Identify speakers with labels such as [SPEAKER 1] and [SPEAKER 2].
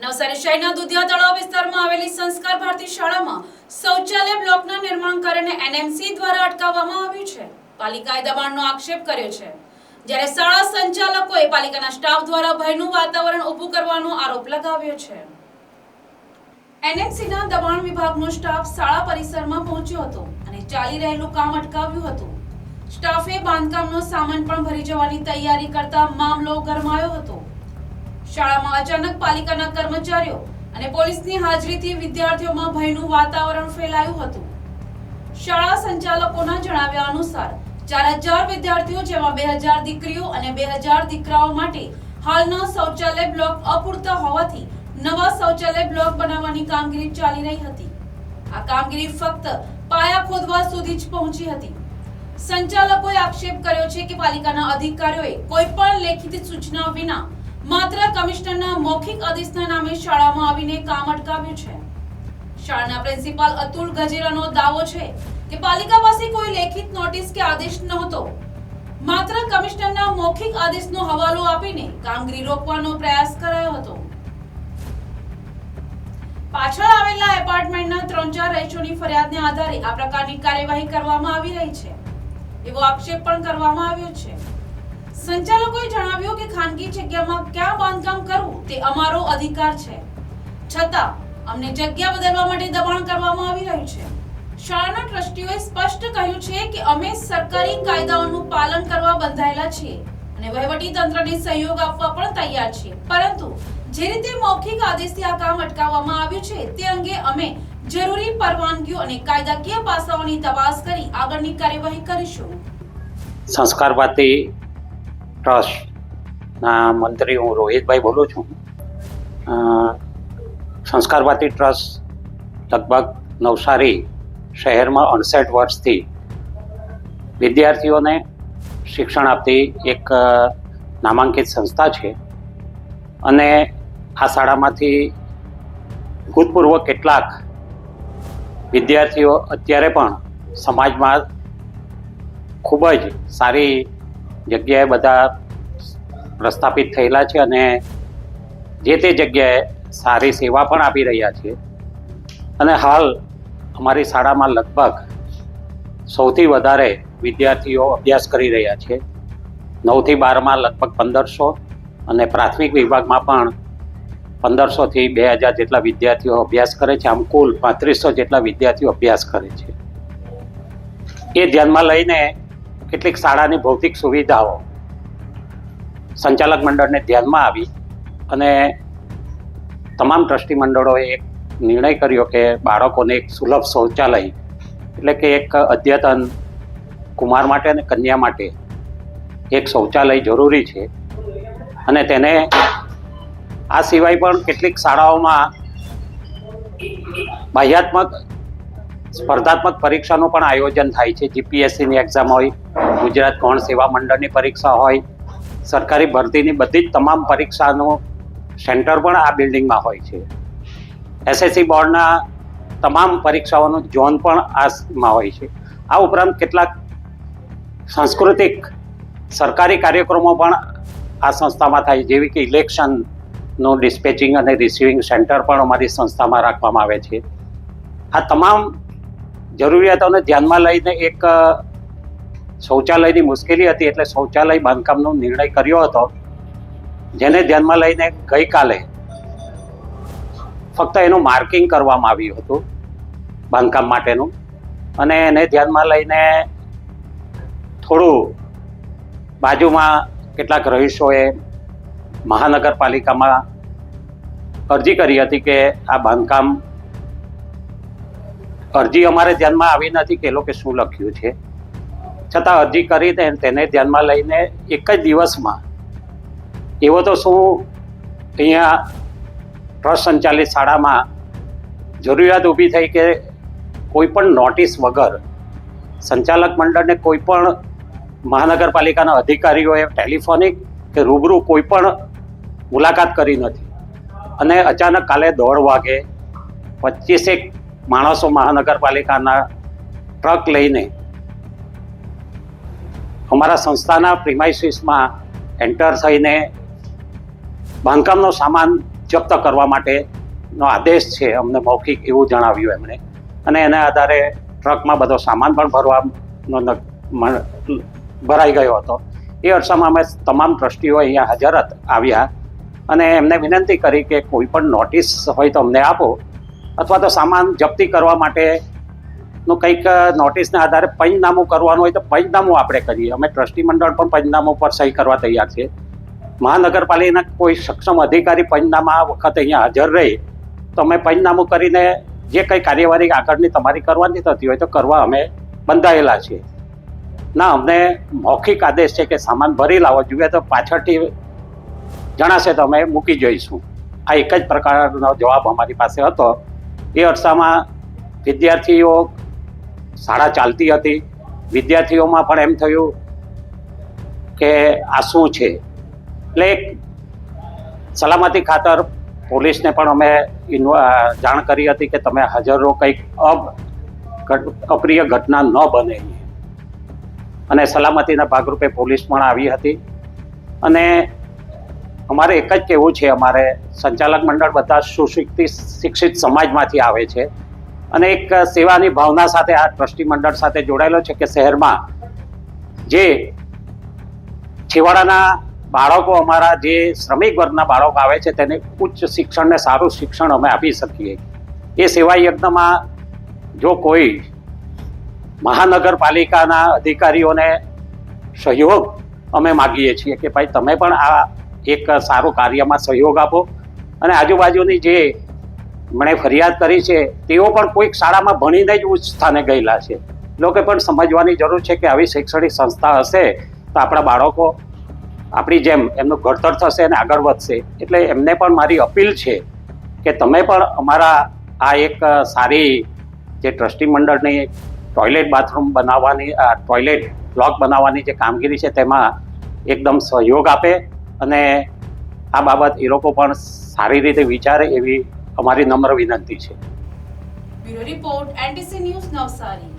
[SPEAKER 1] નવસારી શહેરના દુધિયા તળાવ વિસ્તારમાં આવેલી સંસ્કાર ભારતી શાળામાં શૌચાલય બ્લોકના નિર્માણ કરીને એનએમસી દ્વારા અટકાવવામાં આવ્યું છે. પાલિકાએ દબાણનો આક્ષેપ કર્યો છે. જ્યારે શાળા સંચાલકોએ પાલિકાના સ્ટાફ દ્વારા ભયનું વાતાવરણ ઊભું કરવાનો આરોપ લગાવ્યો છે. એનએમસીના દબાણ વિભાગનો સ્ટાફ શાળા પરિસરમાં પહોંચ્યો હતો અને ચાલી રહેલું કામ અટકાવ્યું હતું. સ્ટાફે બાંધકામનો સામાન પણ ભરી જવાની તૈયારી કરતા મામલો ગરમાયો હતો. શાળામાં અચાનક પાલિકાના કર્મચારીઓ અને પોલીસની હાજરીથી વિદ્યાર્થીઓમાં ભયનું વાતાવરણ ફેલાયું હતું. શાળા સંચાલકોના જણાવ્યા અનુસાર, ચાર હજાર વિદ્યાર્થીઓ જેમાં બે હજાર દીકરીઓ અને બે હજાર દીકરાઓ માટે હાલના શૌચાલય બ્લોક અપૂરતા હોવાથી નવા શૌચાલય બ્લોક બનાવવાની કામગીરી ચાલી રહી હતી. આ કામગીરી ફક્ત પાયા ખોદવા સુધી જ પહોંચી હતી. સંચાલકોએ આક્ષેપ કર્યો છે કે પાલિકાના અધિકારીઓએ કોઈ પણ લેખિત સૂચના વિના માત્ર કમિશનરના મૌખિક આદેશના નામે શાળામાં આવીને કામ અટકાવ્યું છે. શાળાના પ્રિન્સિપાલ અતુલ ગજેરાનો દાવો છે કે પાલિકા પાસે કોઈ લેખિત નોટિસ કે આદેશ નહોતો. માત્ર કમિશનરના મૌખિક આદેશનો હવાલો આપીને કામગીરી રોકવાનો પ્રયાસ કરાયો હતો. પાછળ આવેલા એપાર્ટમેન્ટના ત્રણ ચાર રહીશોની ફરિયાદને આધારે આ પ્રકારની કાર્યવાહી કરવામાં આવી રહી છે. એવો આક્ષેપ પણ કરવામાં આવ્યો છે. સંચાલકોએ જણાવ્યું કે ખાનગી જગ્યામાં ક્યાં બાંધકામ કરવું તે અમારો અધિકાર છે. છતાં, અમને જગ્યા બદલવા માટે દબાણ કરવામાં આવી રહ્યું છે. શાળાના ટ્રસ્ટીઓએ સ્પષ્ટ કહ્યું છે કે અમે સરકારી કાયદાઓનું પાલન કરવા બંધાયેલા છીએ અને વહીવટી તંત્રને સહયોગ આપવા પણ તૈયાર છીએ. પરંતુ, જે રીતે મૌખિક આદેશથી આ કામ અટકાવવામાં આવ્યું છે, તે અંગે અમે જરૂરી પરવાનગીઓ અને કાયદાકીય પાસાઓની તપાસ કરી આગળની કાર્યવાહી કરીશું.
[SPEAKER 2] સંસ્કાર ભારતી ટ્રસ્ટના મંત્રી હું રોહિતભાઈ બોલું છું. અ, સંસ્કાર ભારતી ટ્રસ્ટ લગભગ નવસારી શહેરમાં અડસઠ વર્ષથી વિદ્યાર્થીઓને શિક્ષણ આપતી એક નામાંકિત સંસ્થા છે. અને આ શાળામાંથી ભૂતપૂર્વ કેટલાક વિદ્યાર્થીઓ અત્યારે પણ સમાજમાં ખૂબ જ સારી જગ્યાએ બધા પ્રસ્થાપિત થયેલા છે અને જે તે જગ્યાએ સારી સેવા પણ આપી રહ્યા છે. અને હાલ અમારી શાળામાં લગભગ સૌથી વધારે વિદ્યાર્થીઓ અભ્યાસ કરી રહ્યા છે. નવથી બારમાં લગભગ પંદરસો અને પ્રાથમિક વિભાગમાં પણ પંદરસોથી બે હજાર જેટલા વિદ્યાર્થીઓ અભ્યાસ કરે છે. આમ કુલ પાંત્રીસો જેટલા વિદ્યાર્થીઓ અભ્યાસ કરે છે. એ ધ્યાનમાં લઈને કેટલીક શાળાની ભૌતિક સુવિધાઓ સંચાલક મંડળને ધ્યાનમાં આવી અને તમામ ટ્રસ્ટી મંડળોએ એક નિર્ણય કર્યો કે બાળકોને એક સુલભ શૌચાલય, એટલે કે એક અદ્યતન કુમાર માટે અને કન્યા માટે એક શૌચાલય જરૂરી છે. અને તેને આ સિવાય પણ કેટલીક શાળાઓમાં બાહ્યાત્મક સ્પર્ધાત્મક પરીક્ષાનું પણ આયોજન થાય છે. જીપીએસસીની એક્ઝામ હોય, ગુજરાત ગૌણ સેવા મંડળની પરીક્ષા હોય સરકારી ભરતીની બધી જ તમામ પરીક્ષાનું સેન્ટર પણ આ બિલ્ડિંગમાં હોય છે. એસએસસી બોર્ડના તમામ પરીક્ષાઓનું ઝોન પણ આમાં હોય છે. આ ઉપરાંત કેટલાક સાંસ્કૃતિક સરકારી કાર્યક્રમો પણ આ સંસ્થામાં થાય જેવી કે ઇલેક્શનનું ડિસ્પેચિંગ અને રિસીવિંગ સેન્ટર પણ અમારી સંસ્થામાં રાખવામાં આવે છે. આ તમામ જરૂરિયાતોને ધ્યાનમાં લઈને એક શૌચાલયની મુશ્કેલી હતી એટલે શૌચાલય બાંધકામનો નિર્ણય કર્યો હતો. જેને ધ્યાનમાં લઈને ગઈકાલે ફક્ત એનું માર્કિંગ કરવામાં આવ્યું હતું બાંધકામ માટેનું. અને એને ધ્યાનમાં લઈને થોડું બાજુમાં કેટલાક રહીશોએ મહાનગરપાલિકામાં અરજી કરી હતી કે આ બાંધકામ અરજી અમારે ધ્યાનમાં આવી નથી કે એ લોકો શું લખ્યું છે. છતાં અરજી કરીને તેને ધ્યાનમાં લઈને એક જ દિવસમાં એવો તો શું અહીંયા ટ્રસ્ટ સંચાલિત શાળામાં જરૂરિયાત ઊભી થઈ કે કોઈ પણ નોટિસ વગર સંચાલક મંડળને કોઈ પણ મહાનગરપાલિકાના અધિકારીઓએ ટેલિફોનિક કે રૂબરૂ કોઈ પણ મુલાકાત કરી નથી. અને અચાનક કાલે દોઢ વાગે પચીસેક માણસો મહાનગરપાલિકાના ટ્રક લઈને અમારા સંસ્થાના પ્રિમાઇસીસમાં એન્ટર થઈને બાંધકામનો સામાન જપ્ત કરવા માટેનો આદેશ છે અમને મૌખિક એવું જણાવ્યું એમણે. અને એના આધારે ટ્રકમાં બધો સામાન પણ ભરવાનો ભરાઈ ગયો હતો. એ અરસામાં અમે તમામ ટ્રસ્ટીઓ અહીંયા હાજર આવ્યા અને એમને વિનંતી કરી કે કોઈ પણ નોટિસ હોય તો અમને આપો અથવા તો સામાન જપ્તી કરવા માટેનું કંઈક નોટિસના આધારે પંચનામું કરવાનું હોય તો પંચનામું આપણે કરીએ. અમે ટ્રસ્ટી મંડળ પણ પંચનામું પર સહી કરવા તૈયાર છે મહાનગરપાલિકાના કોઈ સક્ષમ અધિકારી પંચનામા આ વખતે અહીંયા હાજર રહે, તો અમે પંચનામું કરીને જે કંઈ કાર્યવાહી આગળની તમારી કરવાની થતી હોય તો કરવા અમે બંધાયેલા છીએ. ના, અમને મૌખિક આદેશ છે કે સામાન ભરી લાવો. જોઈએ તો પાછળથી જણાશે તો અમે મૂકી જઈશું. આ એક જ પ્રકારનો જવાબ અમારી પાસે હતો. એ અરસામાં વિદ્યાર્થીઓ શાળા ચાલતી હતી. વિદ્યાર્થીઓમાં પણ એમ થયું કે આ શું છે? એટલે એક સલામતી ખાતર પોલીસને પણ અમે જાણ કરી હતી કે તમે હાજર કંઈક અબ અપ્રિય ઘટના ન બને. અને સલામતીના ભાગરૂપે પોલીસ પણ આવી હતી. અને અમારે એક જ કહેવું છે, અમારે સંચાલક મંડળ બધા સુશિક્ષિત, શિક્ષિત સમાજમાંથી આવે છે. અને એક સેવાની ભાવના સાથે આ ટ્રસ્ટી મંડળ સાથે જોડાયેલો છે કે શહેરમાં જે છેવાડાના બાળકો અમારા જે શ્રમિક વર્ગના બાળકો આવે છે તેને ઉચ્ચ શિક્ષણને સારું શિક્ષણ અમે આપી શકીએ. એ સેવા યજ્ઞમાં જો કોઈ મહાનગરપાલિકાના અધિકારીઓને સહયોગ અમે માગીએ છીએ કે ભાઈ તમે પણ આ એક સારું કાર્યમાં સહયોગ આપો. અને આજુબાજુની જે મને ફરિયાદ કરી છે. તેઓ પણ કોઈક શાળામાં ભણીને જ ઉચ્ચ સ્થાને ગયેલા છે. લોકો પણ સમજવાની જરૂર છે કે આવી શૈક્ષણિક સંસ્થા હશે તો આપણા બાળકો આપણી જેમ એમનું ઘડતર થશે અને આગળ વધશે. એટલે એમને પણ મારી અપીલ છે કે તમે પણ અમારા આ એક સારી જે ટ્રસ્ટી મંડળની ટોયલેટ બાથરૂમ બનાવવાની, આ ટોયલેટ બ્લોક બનાવવાની જે કામગીરી છે તેમાં એકદમ સહયોગ આપે અને આ બાબત એ લોકો પણ સારી રીતે વિચારે એવી અમારી નમ્ર વિનંતી છે.
[SPEAKER 1] Bureau report NTC news Navsari.